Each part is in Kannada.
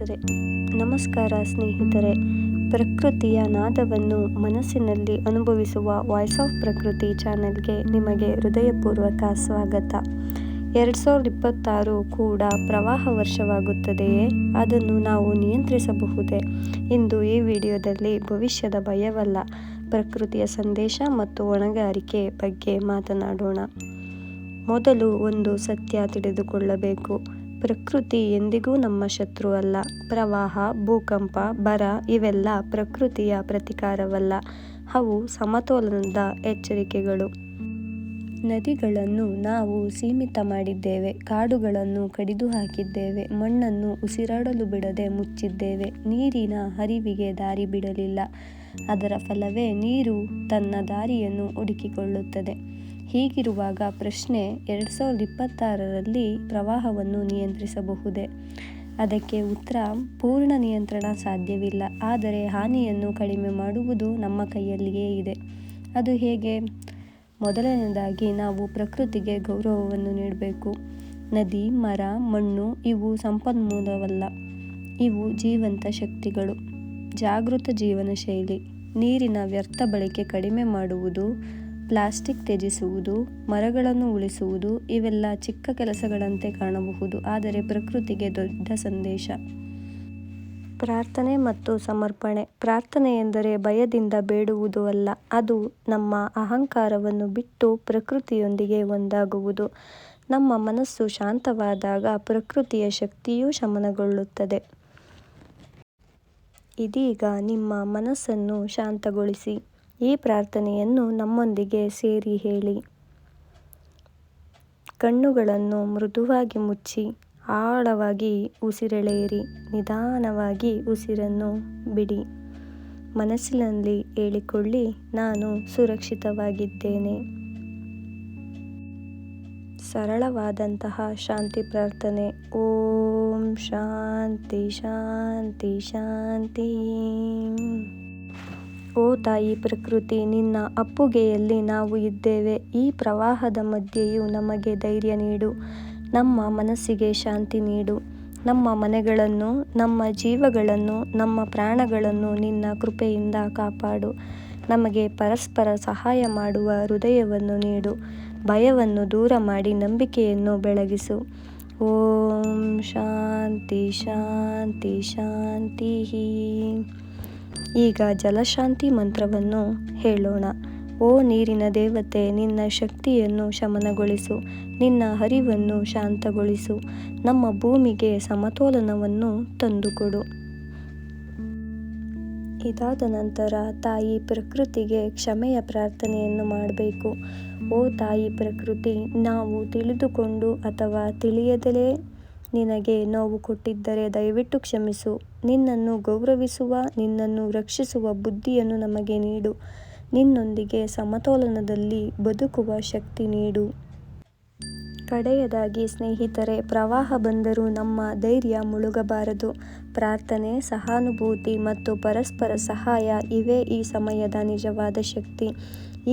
ನಮಸ್ಕಾರ ಸ್ನೇಹಿತರೆ, ಪ್ರಕೃತಿಯ ನಾದವನ್ನು ಮನಸ್ಸಿನಲ್ಲಿ ಅನುಭವಿಸುವ ವಾಯ್ಸ್ ಆಫ್ ಪ್ರಕೃತಿ ಚಾನೆಲ್ಗೆ ನಿಮಗೆ ಹೃದಯಪೂರ್ವಕ ಸ್ವಾಗತ. ಎರಡು ಸಾವಿರದ ಇಪ್ಪತ್ತಾರು ಕೂಡ ಪ್ರವಾಹ ವರ್ಷವಾಗುತ್ತದೆಯೇ? ಅದನ್ನು ನಾವು ನಿಯಂತ್ರಿಸಬಹುದೇ? ಇಂದು ಈ ವಿಡಿಯೋದಲ್ಲಿ ಭವಿಷ್ಯದ ಭಯವಲ್ಲ, ಪ್ರಕೃತಿಯ ಸಂದೇಶ ಮತ್ತು ಹೊಣೆಗಾರಿಕೆ ಬಗ್ಗೆ ಮಾತನಾಡೋಣ. ಮೊದಲು ಒಂದು ಸತ್ಯ ತಿಳಿದುಕೊಳ್ಳಬೇಕು. ಪ್ರಕೃತಿ ಎಂದಿಗೂ ನಮ್ಮ ಶತ್ರು ಅಲ್ಲ. ಪ್ರವಾಹ, ಭೂಕಂಪ, ಬರ ಇವೆಲ್ಲ ಪ್ರಕೃತಿಯ ಪ್ರತಿಕಾರವಲ್ಲ. ಅವು ಸಮತೋಲನದ ಎಚ್ಚರಿಕೆಗಳು. ನದಿಗಳನ್ನು ನಾವು ಸೀಮಿತ ಮಾಡಿದ್ದೇವೆ. ಕಾಡುಗಳನ್ನು ಕಡಿದು ಹಾಕಿದ್ದೇವೆ. ಮಣ್ಣನ್ನು ಉಸಿರಾಡಲು ಬಿಡದೆ ಮುಚ್ಚಿದ್ದೇವೆ. ನೀರಿನ ಹರಿವಿಗೆ ದಾರಿ ಬಿಡಲಿಲ್ಲ. ಅದರ ಫಲವೇ ನೀರು ತನ್ನ ದಾರಿಯನ್ನು ಹುಡುಕಿಕೊಳ್ಳುತ್ತದೆ. ಹೀಗಿರುವಾಗ ಪ್ರಶ್ನೆ ಎರಡು ಸಾವಿರದ ಇಪ್ಪತ್ತಾರರಲ್ಲಿ ಪ್ರವಾಹವನ್ನು ನಿಯಂತ್ರಿಸಬಹುದೇ? ಅದಕ್ಕೆ ಉತ್ತರ, ಪೂರ್ಣ ನಿಯಂತ್ರಣ ಸಾಧ್ಯವಿಲ್ಲ. ಆದರೆ ಹಾನಿಯನ್ನು ಕಡಿಮೆ ಮಾಡುವುದು ನಮ್ಮ ಕೈಯಲ್ಲಿಯೇ ಇದೆ. ಅದು ಹೇಗೆ? ಮೊದಲನೇದಾಗಿ ನಾವು ಪ್ರಕೃತಿಗೆ ಗೌರವವನ್ನು ನೀಡಬೇಕು. ನದಿ, ಮರ, ಮಣ್ಣು ಇವು ಸಂಪನ್ಮೂಲವಲ್ಲ. ಇವು ಜೀವಂತ ಶಕ್ತಿಗಳು. ಜಾಗೃತ ಜೀವನ ಶೈಲಿ ನೀರಿನ ವ್ಯರ್ಥ ಬಳಕೆ ಕಡಿಮೆ ಮಾಡುವುದು ಪ್ಲಾಸ್ಟಿಕ್ ತ್ಯಜಿಸುವುದು, ಮರಗಳನ್ನು ಉಳಿಸುವುದು ಇವೆಲ್ಲ ಚಿಕ್ಕ ಕೆಲಸಗಳಂತೆ ಕಾಣಬಹುದು, ಆದರೆ ಪ್ರಕೃತಿಗೆ ದೊಡ್ಡ ಸಂದೇಶ. ಪ್ರಾರ್ಥನೆ ಮತ್ತು ಸಮರ್ಪಣೆ. ಪ್ರಾರ್ಥನೆ ಎಂದರೆ ಭಯದಿಂದ ಬೇಡುವುದು ಅಲ್ಲ, ಅದು ನಮ್ಮ ಅಹಂಕಾರವನ್ನು ಬಿಟ್ಟು ಪ್ರಕೃತಿಯೊಂದಿಗೆ ಒಂದಾಗುವುದು. ನಮ್ಮ ಮನಸ್ಸು ಶಾಂತವಾದಾಗ ಪ್ರಕೃತಿಯ ಶಕ್ತಿಯೂ ಶಮನಗೊಳ್ಳುತ್ತದೆ. ಇದೀಗ ನಿಮ್ಮ ಮನಸ್ಸನ್ನು ಶಾಂತಗೊಳಿಸಿ. ಈ ಪ್ರಾರ್ಥನೆಯನ್ನು ನಮ್ಮೊಂದಿಗೆ ಸೇರಿ ಹೇಳಿ. ಕಣ್ಣುಗಳನ್ನು ಮೃದುವಾಗಿ ಮುಚ್ಚಿ, ಆಳವಾಗಿ ಉಸಿರೆಳೆಯಿರಿ, ನಿಧಾನವಾಗಿ ಉಸಿರನ್ನು ಬಿಡಿ. ಮನಸ್ಸಿನಲ್ಲಿ ಹೇಳಿಕೊಳ್ಳಿ, ನಾನು ಸುರಕ್ಷಿತವಾಗಿದ್ದೇನೆ. ಸರಳವಾದಂತಹ ಶಾಂತಿ ಪ್ರಾರ್ಥನೆ. ಓಂ ಶಾಂತಿ ಶಾಂತಿ ಶಾಂತಿ. ಓ ತಾಯಿ ಪ್ರಕೃತಿ, ನಿನ್ನ ಅಪ್ಪುಗೆಯಲ್ಲಿ ನಾವು ಇದ್ದೇವೆ. ಈ ಪ್ರವಾಹದ ಮಧ್ಯೆಯೂ ನಮಗೆ ಧೈರ್ಯ ನೀಡು. ನಮ್ಮ ಮನಸ್ಸಿಗೆ ಶಾಂತಿ ನೀಡು. ನಮ್ಮ ಮನೆಗಳನ್ನು, ನಮ್ಮ ಜೀವಗಳನ್ನು, ನಮ್ಮ ಪ್ರಾಣಗಳನ್ನು ನಿನ್ನ ಕೃಪೆಯಿಂದ ಕಾಪಾಡು. ನಮಗೆ ಪರಸ್ಪರ ಸಹಾಯ ಮಾಡುವ ಹೃದಯವನ್ನು ನೀಡು. ಭಯವನ್ನು ದೂರ ಮಾಡಿ ನಂಬಿಕೆಯನ್ನು ಬೆಳಗಿಸು. ಓಂ ಶಾಂತಿ ಶಾಂತಿ ಶಾಂತಿ ಈಗ ಜಲಶಾಂತಿ ಮಂತ್ರವನ್ನು ಹೇಳೋಣ. ಓ ನೀರಿನ ದೇವತೆ, ನಿನ್ನ ಶಕ್ತಿಯನ್ನು ಶಮನಗೊಳಿಸು, ನಿನ್ನ ಹರಿವನ್ನು ಶಾಂತಗೊಳಿಸು, ನಮ್ಮ ಭೂಮಿಗೆ ಸಮತೋಲನವನ್ನು ತಂದುಕೊಡು. ಇದಾದ ನಂತರ ತಾಯಿ ಪ್ರಕೃತಿಗೆ ಕ್ಷಮೆಯ ಪ್ರಾರ್ಥನೆಯನ್ನು ಮಾಡಬೇಕು. ಓ ತಾಯಿ ಪ್ರಕೃತಿ, ನಾವು ತಿಳಿದುಕೊಂಡು ಅಥವಾ ತಿಳಿಯದಲೇ? ನಿನಗೆ ನೋವು ಕೊಟ್ಟಿದ್ದರೆ ದಯವಿಟ್ಟು ಕ್ಷಮಿಸು. ನಿನ್ನನ್ನು ಗೌರವಿಸುವ, ನಿನ್ನನ್ನು ರಕ್ಷಿಸುವ ಬುದ್ಧಿಯನ್ನು ನಮಗೆ ನೀಡು. ನಿನ್ನೊಂದಿಗೆ ಸಮತೋಲನದಲ್ಲಿ ಬದುಕುವ ಶಕ್ತಿ ನೀಡು. ಕಡೆಯದಾಗಿ ಸ್ನೇಹಿತರೆ, ಪ್ರವಾಹ ಬಂದರೂ ನಮ್ಮ ಧೈರ್ಯ ಮುಳುಗಬಾರದು. ಪ್ರಾರ್ಥನೆ, ಸಹಾನುಭೂತಿ ಮತ್ತು ಪರಸ್ಪರ ಸಹಾಯ ಇವೇ ಈ ಸಮಯದ ನಿಜವಾದ ಶಕ್ತಿ.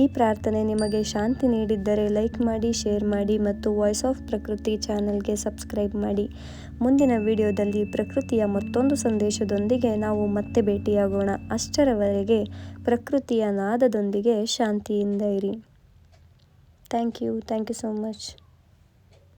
ಈ ಪ್ರಾರ್ಥನೆ ನಿಮಗೆ ಶಾಂತಿ ನೀಡಿದ್ದರೆ ಲೈಕ್ ಮಾಡಿ, ಶೇರ್ ಮಾಡಿ ಮತ್ತು ವಾಯ್ಸ್ ಆಫ್ ಪ್ರಕೃತಿ ಚಾನಲ್ಗೆ ಸಬ್ಸ್ಕ್ರೈಬ್ ಮಾಡಿ. ಮುಂದಿನ ವಿಡಿಯೋದಲ್ಲಿ ಪ್ರಕೃತಿಯ ಮತ್ತೊಂದು ಸಂದೇಶದೊಂದಿಗೆ ನಾವು ಮತ್ತೆ ಭೇಟಿಯಾಗೋಣ. ಅಷ್ಟರವರೆಗೆ ಪ್ರಕೃತಿಯ ನಾದದೊಂದಿಗೆ ಶಾಂತಿಯಿಂದ ಇರಿ. Thank you thank you so much